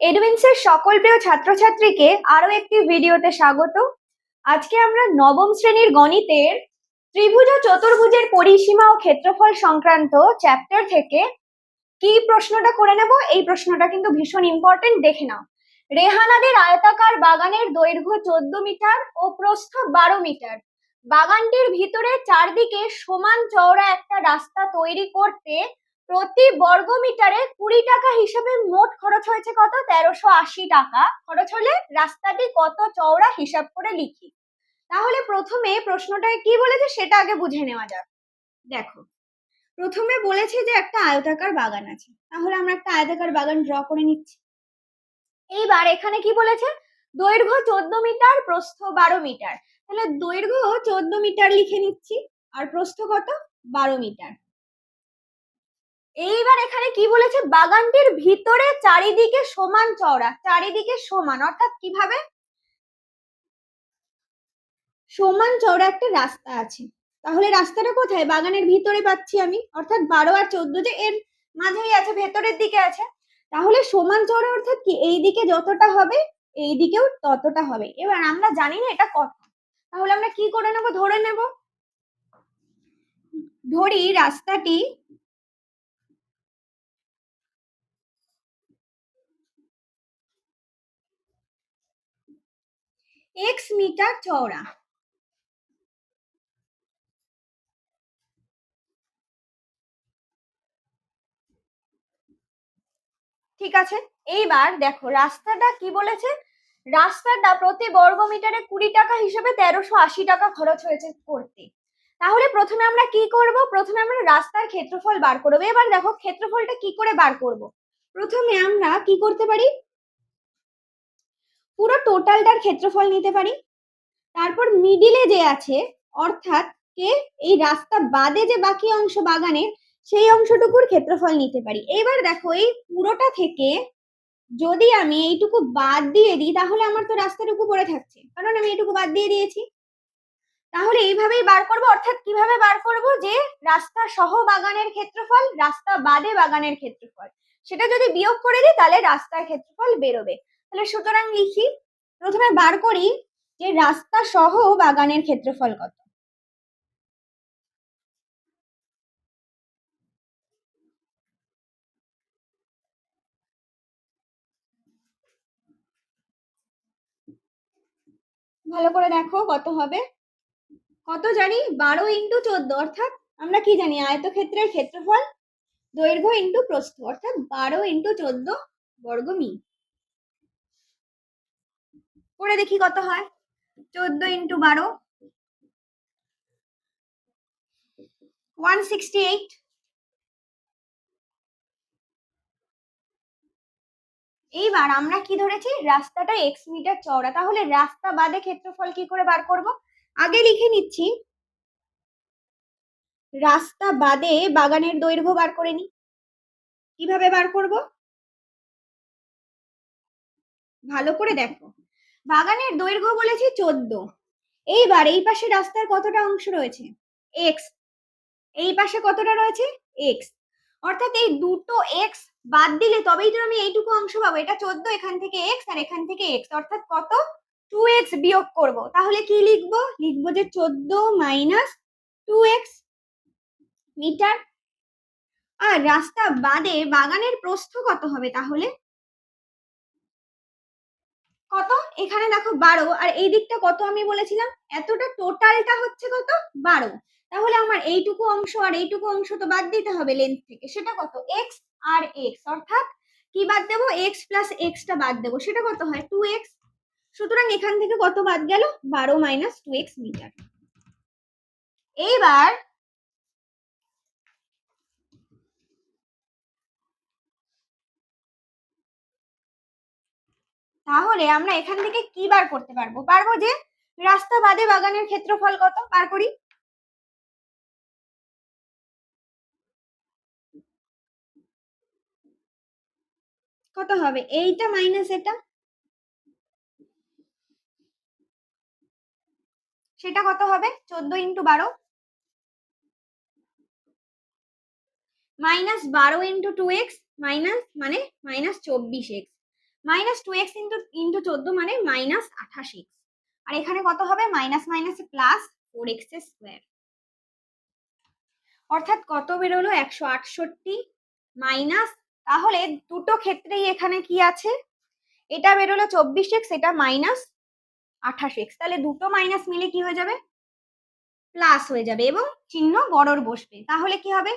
এডুইন্সের সকল প্রিয় ছাত্রছাত্রীকে আরও একটি ভিডিওতে স্বাগত। আজকে আমরা নবম শ্রেণির গণিতের ত্রিভুজ ও চতুর্ভুজের পরিসীমা ও ক্ষেত্রফল সংক্রান্ত চ্যাপ্টার থেকে কি প্রশ্নটা করে নেব, এই প্রশ্নটা কিন্তু ভীষণ ইম্পর্টেন্ট দেখে নাও। রেহানাদের আয়তাকার বাগানের দৈর্ঘ্য চোদ্দ মিটার ও প্রস্থ বারো মিটার। বাগানটির ভিতরে চারদিকে সমান চওড়া একটা রাস্তা তৈরি করতে প্রতি বর্গ মিটারে কুড়ি টাকা হিসাবে মোট খরচ হয়েছে কত? তেরোশো আশি টাকা। খরচ হলে রাস্তাটি কত চওড়া হিসাব করে লিখি। তাহলে প্রথমে প্রশ্নটায় কি বলেছে সেটা আগে বুঝে নেওয়া যাক। দেখো, প্রথমে বলেছে যে একটা আয়তাকার বাগান আছে। তাহলে আমরা একটা আয়তাকার বাগান ড্র করে নিচ্ছি। এইবার এখানে কি বলেছে? দৈর্ঘ্য চোদ্দ মিটার, প্রস্থ বারো মিটার। তাহলে দৈর্ঘ্য চোদ্দ মিটার লিখে নিচ্ছি। আর প্রস্থ কত? বারো মিটার। এইবার এখানে কি বলেছে? বাগানটির ভিতরে চারিদিকে সমান চওড়া, চারিদিকে সমান, অর্থাৎ কীভাবে? সমান চওড়া একটা রাস্তা আছে। তাহলে রাস্তাটা কোথায়? বাগানের ভিতরে পাচ্ছি আমি, অর্থাৎ বারো আর চোদ্দ যে এর মাঝেই আছে, ভেতরের দিকে আছে। তাহলে সমান চওড়া অর্থাৎ কি? এই দিকে যতটা হবে, এই দিকেও ততটা হবে। এবার আমরা জানি না এটা কত। তাহলে আমরা কি করে নেব? ধরে নেব। ধরি রাস্তাটি এক্স মিটার চওড়া। ঠিক আছে? এইবার দেখো, রাস্তাটা কি বলেছে? রাস্তাটা প্রতি বর্গ মিটারে কুড়ি টাকা হিসেবে তেরোশো আশি টাকা খরচ হয়েছে করতে। তাহলে প্রথমে আমরা কি করব? প্রথমে আমরা রাস্তার ক্ষেত্রফল বার করব। এবার দেখো, ক্ষেত্রফলটা কি করে বার করব? প্রথমে আমরা কি করতে পারি? পুরো টোটালটার ক্ষেত্রফল নিতে পারি। তারপর মিডিলে যে আছে, অর্থাৎ কে? এই রাস্তা বাদে যে বাকি অংশ বাগানের সেই অংশটুকুর ক্ষেত্রফল নিতে পারি। এবার দেখো, এই পুরোটা থেকে যদি আমি এইটুকু বাদ দিয়ে দিই, তাহলে আমার তো রাস্তাটুকু পড়ে থাকছে। কারণ আমি এইটুকু বাদ দিয়ে দিয়েছি। তাহলে এইভাবেই বার করব, অর্থাৎ কীভাবে বার করব? যে রাস্তা সহ বাগানের ক্ষেত্রফল, রাস্তা বাদে বাগানের ক্ষেত্রফল। সেটা যদি বিয়োগ করে দিই, তাহলে রাস্তার ক্ষেত্রফল বেরোবে। তাহলে সুতরাং লিখি, প্রথমে বার করি যে রাস্তা সহ বাগানের ক্ষেত্রফল কত। ভালো করে দেখো কত হবে। কত জানি? বারো ইন্টু চোদ্দ, অর্থাৎ আমরা কি জানি? আয়তক্ষেত্রের ক্ষেত্রফল দৈর্ঘ্য ইন্টু প্রস্থ, অর্থাৎ বারো ইন্টু চোদ্দ বর্গ মি করে দেখি কত হয়। চোদ্দ ইন্টু বারো। ওয়ান সিক্সটি এইট এইবার আমরা কি ধরেছি? রাস্তাটা এক্স মিটার চওড়া। তাহলে রাস্তা বাদে ক্ষেত্রফল কি করে বার করব? আগে লিখে নিচ্ছি। রাস্তা বাদে বাগানের দৈর্ঘ্য বার করে নি। কীভাবে বার করব? ভালো করে দেখো। বাগানের দৈর্ঘ্য বলেছি চোদ্দ। এইবার এই পাশে রাস্তার কতটা অংশ রয়েছে? এক্স। এই পাশে কতটা রয়েছে? এক্স। অর্থাৎ এই দুটো এক্স বাদ দিলে তবেই তো আমি এইটুকু অংশ পাবো। এটা চোদ্দ, এখান থেকে এক্স আর এখান থেকে এক্স। অর্থাৎ কত? টু এক্স বিয়োগ করব। তাহলে কি লিখব? লিখব যে চোদ্দ মাইনাস টু এক্স মিটার। আর রাস্তা বাদে বাগানের প্রস্থ কত হবে তাহলে? কত? এখানে দেখো বারো। আর এই দিকটা কত আমি বলেছিলাম? এতটা টোটালটা হচ্ছে কত? বারো। তাহলে আমার এইটুকু অংশ আর এইটুকু অংশ তো বাদ দিতে হবে লেন্থ থেকে। সেটা কত? এক্স আর এক্স অর্থাৎ কি বাদ দেবো? এক্স প্লাস এক্সটা বাদ দেবো। সেটা কত হয়? টু এক্স সুতরাং এখান থেকে কত বাদ গেল? বারো মাইনাস টু এক্স মিটার এইবার তাহলে আমরা এখান থেকে কি বার করতে পারব? পারব যে রাস্তা বাদে বাগানের ক্ষেত্রফল কত? বার করি। কত হবে? এইটা মাইনাস এটা। সেটা কত হবে? চোদ্দ ইন্টু বারো। মাইনাস বারো ইন্টু টু এক্স মাইনাস মানে মাইনাস চব্বিশ x minus two x into into চোদ্দ মানে মাইনাস আঠাশ এক্স আর এখানে কত হবে? মাইনাস মাইনাসে প্লাস ফোর এক্স স্কোয়ার অর্থাৎ কত বেরোলো? একশো আটষট্টি মাইনাস, তাহলে দুটো ক্ষেত্রেই এখানে কি আছে? এটা বেরোলো চব্বিশ এক্স এটা মাইনাস আঠাশ এক্স তাহলে দুটো মাইনাস মিলে কি হয়ে যাবে? প্লাস হয়ে যাবে এবং চিহ্ন বড়র বসবে। তাহলে কি হবে?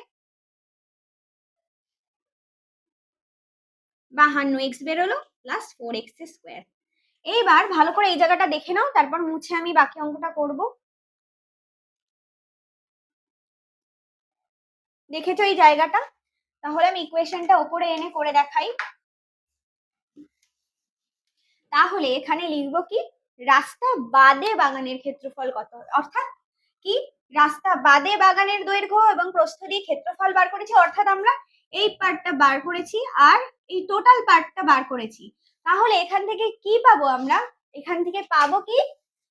বাহান্ন এক্স বেরোলো প্লাস ফোর এক্স স্কোয়ার এইবার ভালো করে এই জায়গাটা দেখে নাও, তারপর মুছে আমি বাকি অঙ্কটা করব। দেখেছ এই জায়গাটা? তাহলে আমি ইকুয়েশনটা ওপরে এনে করে দেখাই। তাহলে এখানে লিখব কি? রাস্তা বাদে বাগানের ক্ষেত্রফল কত? অর্থাৎ কি? রাস্তা বাদে বাগানের দৈর্ঘ্য এবং প্রস্থ দিয়ে ক্ষেত্রফল বার করেছি, অর্থাৎ আমরা এই পার্টটা বার করেছি আর এই টোটাল পার্টটা বার করেছি। তাহলে এখান থেকে কি পাবো আমরা? এখান থেকে পাবো কি?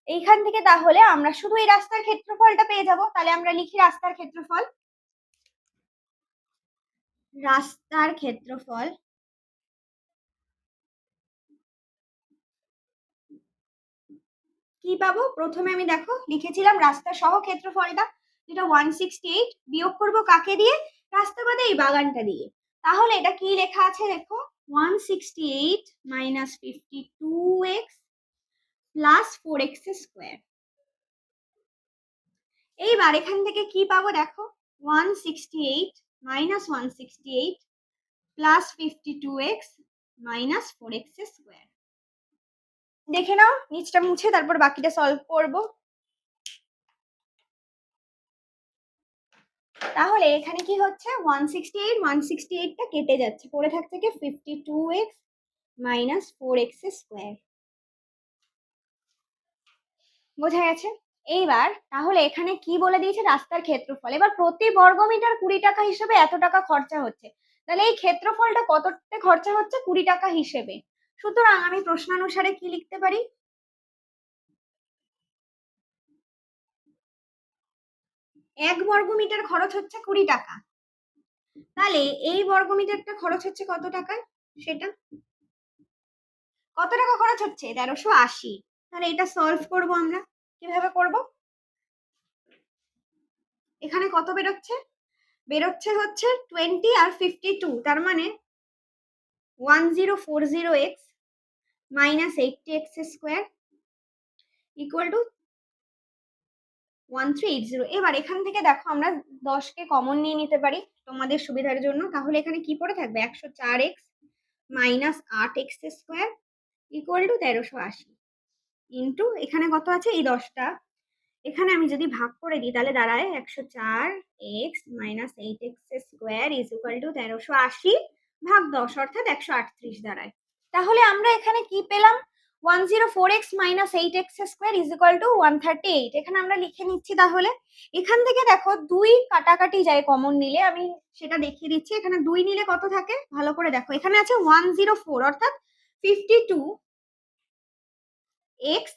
এইখান থেকে তাহলে আমরা শুধু এই রাস্তার ক্ষেত্রফলটা পেয়ে যাব। তাহলে আমরা লিখি রাস্তার ক্ষেত্রফল। রাস্তার ক্ষেত্রফল কি পাবো? প্রথমে আমি দেখো, লিখেছিলাম রাস্তা সহ ক্ষেত্রফলটা যেটা ওয়ান সিক্সটি এইট বিয়োগ করব কাকে দিয়ে? রাস্তা বাদে এই বাগানটা দিয়ে। তাহলে এটা কি লেখা আছে দেখো? One sixty eight minus fifty two x plus four x square এইবার এখান থেকে কি পাবো দেখো? One sixty eight minus one sixty eight plus fifty two x minus four x square দেখে নাও, নিচটা মুছে, তারপর বাকিটা সলভ করব। তাহলে এখানে কি হচ্ছে? One sixty eight one sixty এইটটা কেটে যাচ্ছে। পড়ে থাকছে কি fifty two x minus four x square বোঝা গেছে? এইবার তাহলে এখানে কি বলে দিয়েছে? রাস্তার ক্ষেত্রফল। এবার প্রতি বর্গমিটার কুড়ি টাকা হিসেবে এত টাকা খরচা হচ্ছে। তাহলে এই ক্ষেত্রফলটা কততে খরচা হচ্ছে? কুড়ি টাকা হিসেবে। সুতরাং আমি প্রশ্নানুসারে কি লিখতে পারি? এক বর্গমিটার খরচ হচ্ছে কুড়ি টাকা। তাহলে এই বর্গমিটারটা খরচ হচ্ছে কত টাকায় সেটা? কত টাকা খরচ হচ্ছে? তেরোশো আশি। তাহলে এটা সলভ করব আমরা। কীভাবে করব? এখানে কত বেরোচ্ছে? বেরোচ্ছে হচ্ছে টোয়েন্টি আর ফিফটি টু তার মানে one zero four zero x minus eighty x square equal to one three eight zero এবার এখান থেকে দেখো আমরা দশকে কমন নিয়ে নিতে পারি তোমাদের সুবিধার জন্য। তাহলে এখানে কি পড়ে থাকবে? একশো চার এক্স মাইনাস আট এক্স স্কোয়ার ইকুয়াল টু তেরোশো আশি। ইন্টু এখানে কত আছে? এই দশটা। এখানে আমি যদি ভাগ করে দিই, তাহলে দাঁড়ায় একশো চার x minus eight x square is equal to তেরোশো আশি ভাগ দশ, অর্থাৎ একশো আটত্রিশ দাঁড়ায়। তাহলে আমরা এখানে কি পেলাম? One zero four x minus eight x square is equal to one thirty eight এখানে আমরা লিখে নিচ্ছি তাহলে, এখান থেকে দেখো দুই কাটাকাটি যায় কমন নিলে, আমি সেটা দেখিয়ে দিচ্ছি, এখানে দুই নিলে কত থাকে? ভালো করে দেখো, এখানে আছে ওয়ান জিরো ফোর অর্থাৎ ফিফটি টু এক্স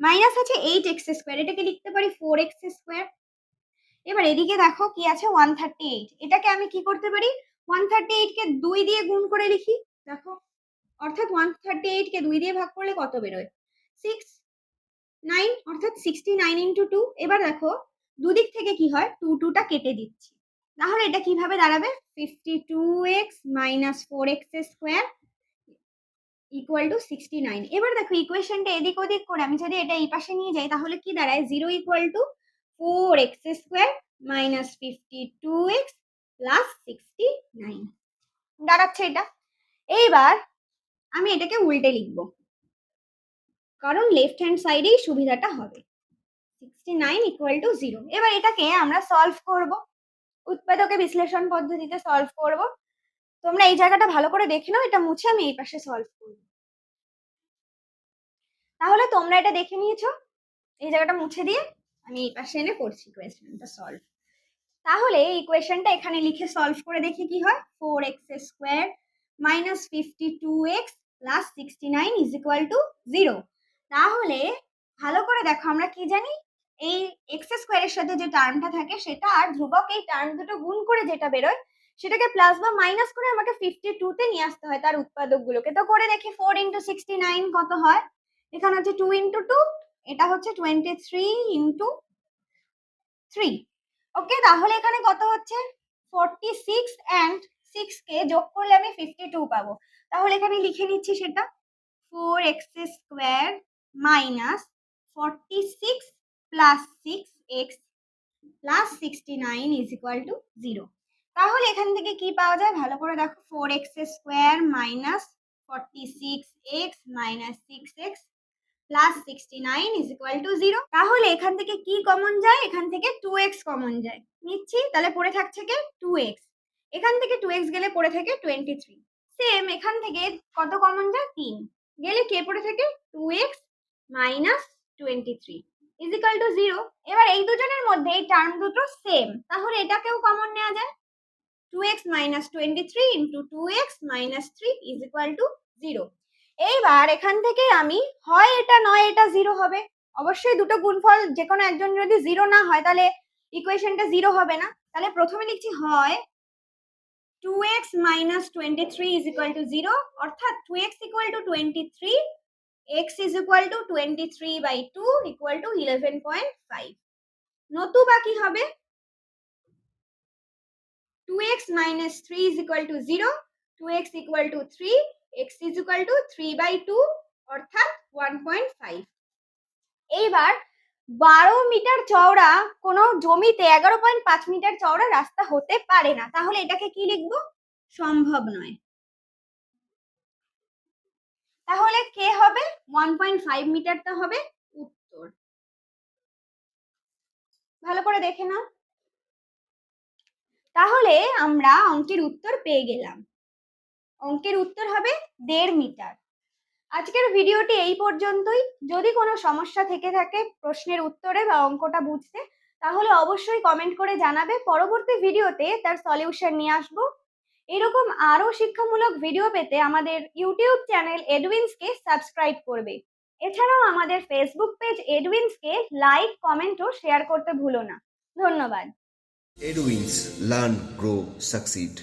মাইনাস আছে এইট এক্স স্কোয়ার এটাকে লিখতে পারি ফোর এক্স স্কোয়ার এবার এদিকে দেখো কি আছে ওয়ান থার্টি এইট এটাকে আমি কি করতে পারি? ওয়ান থার্টি এইট কে দুই দিয়ে গুণ করে লিখি, দেখো। অর্থাৎ ওয়ান থার্টি এইট কে দুই দিয়ে ভাগ করলে কত বেরোয়? সিক্স নাইন অর্থাৎ সিক্সটি নাইন ইন্টু টু এবার দেখো দুদিক থেকে কি হয়? টু টুটা কেটে দিচ্ছি। তাহলে এটা কীভাবে দাঁড়াবে? Fifty two x minus four x square equal to sixty nine এবার দেখো ইকুয়েশনটা এদিক ওদিক করে আমি যদি এটা এই পাশে নিয়ে যাই, তাহলে কি দাঁড়ায়? Zero equal to four x square minus fifty two x plus sixty nine দাঁড়াচ্ছে এটা। এইবার আমি এটাকে উল্টে লিখব। কারণ লেফট হ্যান্ড সাইডেই সুবিধাটা হবে। Sixty nine equal to zero এবার এটাকে আমরা সলভ করব। উৎপাদকে বিশ্লেষণ পদ্ধতিতে সলভ করব। তোমরা এই জায়গাটা ভালো করে দেখে নাও, এটা মুছে আমি এই পাশে সলভ করব। তাহলে তোমরা এটা দেখে নিয়েছো। এই জায়গাটা মুছে দিয়ে আমি এই পাশে এনে করছি কোয়েশ্চেনটা সলভ তাহলে এই ইকুয়েশনটা এখানে লিখে সলভ করে দেখি কি হয়। Four x square minus fifty two x plus sixty nine is equal to zero তাহলে ভালো করে দেখো আমরা কি জানি? এই এক্স স্কোয়ারের সাথে যে টার্মটা থাকে সেটা আর ধ্রুবক এই টার্ম দুটো গুণ করে যেটা বেরোয় সেটাকে প্লাস বা মাইনাস করে আমাকে ফিফটি টুতে নিয়ে আসতে হয় তার উৎপাদকগুলোকে। তো করে দেখি ফোর ইন্টু সিক্সটি নাইন কত হয়? এখানে হচ্ছে টু ইন্টু টু এটা হচ্ছে twenty three into three okay তাহলে এখানে কত হচ্ছে? ফোরটি সিক্স অ্যান্ড সিক্স কে যোগ করলে আমি ফিফটি টু পাবো। তাহলে এখানে লিখে নিচ্ছি সেটা। Four x square minus forty six plus six x plus sixty nine is equal to zero তাহলে এখান থেকে কি পাওয়া যায়? ভালো করে দেখো four x square minus forty six x minus six x plus sixty nine is equal to zero তাহলে এখান থেকে কি কমন যায়? এখান থেকে টু এক্স কমন যায়। নিচ্ছি, তাহলে পড়ে থাকছে কি? টু এক্স এখান থেকে টু এক্স গেলে পড়ে থাকে টোয়েন্টি থ্রি সেম এখান থেকে কত কমন যায় তিন। গেলে কে পড়ে থাকে? Two x minus twenty three is equal to zero এবার এই দুজনের মধ্যে এই টার্ম দুটো সেম তাহলে এটাকেও কমন নেওয়া যায়। Two x minus twenty three into two x minus three is equal to zero এইবার এখান থেকে আমি, হয় এটা নয়, এটা জিরো হবে। অবশ্যই দুটো গুণফল যে কোনো একজন যদি জিরো না হয়, তাহলে ইকুয়েশনটা জিরো হবে না। তাহলে প্রথমে লিখছি হয় two x minus twenty three is equal to zero অর্থাৎ two x equal to twenty three x is equal to twenty three by two equal to eleven point five নতুবা কি হবে। Two x minus three is equal to zero two x equal to three x is equal to three by two অর্থাৎ one point five এইবার বারো metre চওড়া কোনো জমিতে এগারো পয়েন্ট পাঁচ মিটার চওড়া রাস্তা হতে পারে না। তাহলে এটাকে কি লিখব? সম্ভব নয়। তাহলে কে হবে? ওয়ান পয়েন্ট ফাইভ মিটারটা হবে উত্তর। ভালো করে দেখে নাও। তাহলে আমরা অঙ্কের উত্তর পেয়ে গেলাম। অঙ্কের উত্তর হবে দেড় মিটার। আজকের ভিডিওটি এই পর্যন্তই। যদি কোনো সমস্যা থেকে থাকে প্রশ্নের উত্তরে বা অঙ্কটা বুঝতে তাহলে অবশ্যই কমেন্ট করে জানাবে। পরবর্তী ভিডিওতে তার সলিউশন নিয়ে আসব। এরকম আরও শিক্ষামূলক ভিডিও পেতে আমাদের ইউটিউব চ্যানেল এডউইন্সকে সাবস্ক্রাইব করবে। এছাড়াও আমাদের ফেসবুক পেজ এডউইন্সকে লাইক কমেন্ট ও শেয়ার করতে ভুলো না। ধন্যবাদ। Edwins Learn, Grow, Succeed.